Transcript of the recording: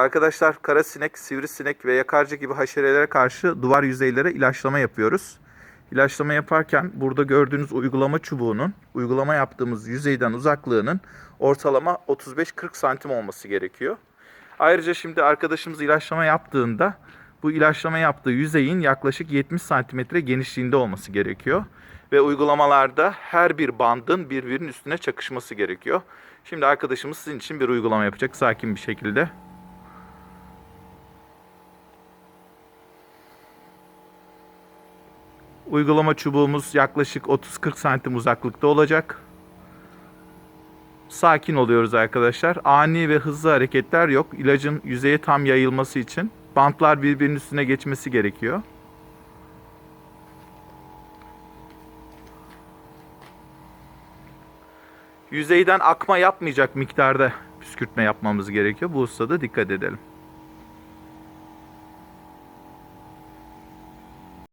Arkadaşlar kara sinek, sivrisinek ve yakarcı gibi haşerelere karşı duvar yüzeylere ilaçlama yapıyoruz. İlaçlama yaparken burada gördüğünüz uygulama çubuğunun uygulama yaptığımız yüzeyden uzaklığının ortalama 35-40 santim olması gerekiyor. Ayrıca şimdi arkadaşımız ilaçlama yaptığında bu ilaçlama yaptığı yüzeyin yaklaşık 70 santimetre genişliğinde olması gerekiyor. Ve uygulamalarda her bir bandın birbirinin üstüne çakışması gerekiyor. Şimdi arkadaşımız sizin için bir uygulama yapacak sakin bir şekilde. Uygulama çubuğumuz yaklaşık 30-40 santim uzaklıkta olacak. Sakin oluyoruz arkadaşlar. Ani ve hızlı hareketler yok. İlacın yüzeye tam yayılması için bantlar birbirinin üstüne geçmesi gerekiyor. Yüzeyden akma yapmayacak miktarda püskürtme yapmamız gerekiyor. Bu hususada dikkat edelim.